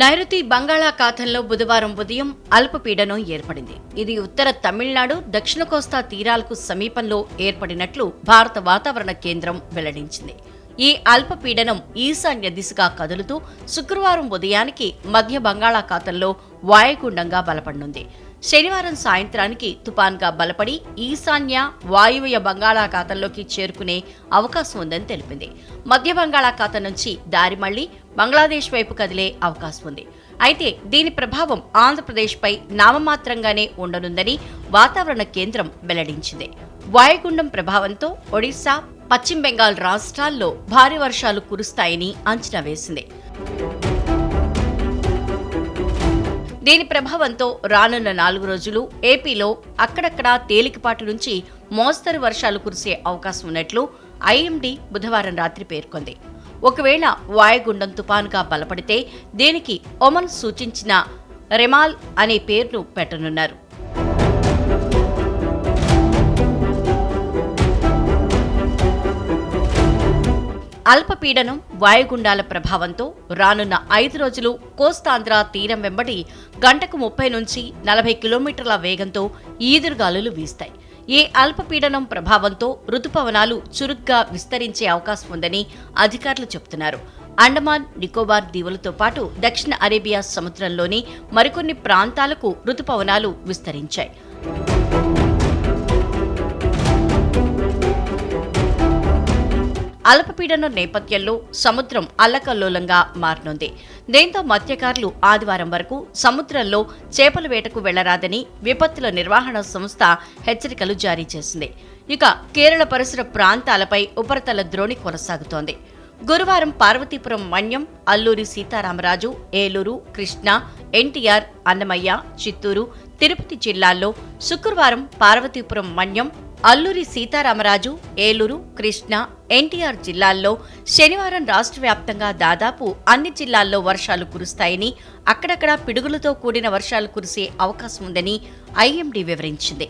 నైరుతి బంగాళాఖాతంలో బుధవారం ఉదయం అల్పపీడనం ఏర్పడింది. ఇది ఉత్తర తమిళనాడు దక్షిణ కోస్తా తీరాలకు సమీపంలో ఏర్పడినట్లు భారత వాతావరణ కేంద్రం వెల్లడించింది. ఈ అల్పపీడనం ఈశాన్య దిశగా కదులుతూ శుక్రవారం ఉదయానికి మధ్య బంగాళాఖాతంలో వాయుగుండంగా బలపడనుంది. శనివారం సాయంత్రానికి తుపాన్గా బలపడి ఈశాన్య వాయువ్య బంగాళాఖాతంలోకి చేరుకునే అవకాశం ఉందని తెలిపింది. మధ్య బంగాళాఖాతం నుంచి దారి మళ్ళీ బంగ్లాదేశ్ వైపు కదిలే అవకాశం ఉంది. అయితే దీని ప్రభావం ఆంధ్రప్రదేశ్పై నామమాత్రంగానే ఉండనుందని వాతావరణ కేంద్రం వెల్లడించింది. వాయుగుండం ప్రభావంతో ఒడిశా పశ్చిమ బెంగాల్ రాష్ట్రాల్లో భారీ వర్షాలు కురుస్తాయని అంచనా వేసింది. దీని ప్రభావంతో రానున్న నాలుగు రోజులు ఏపీలో అక్కడక్కడా తేలికపాటి నుంచి మోస్తరు వర్షాలు కురిసే అవకాశం ఉన్నట్లు ఐఎండీ బుధవారం రాత్రి పేర్కొంది. ఒకవేళ వాయుగుండం తుపానుగా బలపడితే దీనికి ఒమన్ సూచించిన రెమాల్ అనే పేరును పెట్టనున్నారు. అల్పపీడనం వాయుగుండాల ప్రభావంతో రానున్న ఐదు రోజులు కోస్తాంధ్ర తీరం వెంబడి గంటకు ముప్పై నుంచి నలభై కిలోమీటర్ల వేగంతో ఈదురుగాలులు వీస్తాయి. ఈ అల్పపీడనం ప్రభావంతో రుతుపవనాలు చురుగ్గా విస్తరించే అవకాశం ఉందని అధికారులు చెబుతున్నారు. అండమాన్ నికోబార్ దీవులతో పాటు దక్షిణ అరేబియా సముద్రంలోని మరికొన్ని ప్రాంతాలకు రుతుపవనాలు విస్తరించాయి. అల్పపీడనం నేపథ్యంలో సముద్రం అల్లకల్లోలంగా మారనుంది. దీంతో మత్స్యకారులు ఆదివారం వరకు సముద్రంలో చేపల వేటకు వెళ్ళరాదని విపత్తుల నిర్వహణ సంస్థ హెచ్చరికలు జారీ చేసింది. ఇక కేరళ పరిసర ప్రాంతాలపై ఉపరితల ద్రోణి కొనసాగుతోంది. గురువారం పార్వతీపురం మన్యం అల్లూరి సీతారామరాజు ఏలూరు కృష్ణా ఎన్టీఆర్ అన్నమయ్య చిత్తూరు తిరుపతి జిల్లాల్లో శుక్రవారం పార్వతీపురం మన్యం అల్లూరి సీతారామరాజు ఏలూరు కృష్ణా ఎన్టీఆర్ జిల్లాల్లో శనివారం రాష్ట్ర వ్యాప్తంగా దాదాపు అన్ని జిల్లాల్లో వర్షాలు కురుస్తాయని అక్కడక్కడ పిడుగులతో కూడిన వర్షాలు కురిసే అవకాశం ఉందని ఐఎండీ వివరించింది.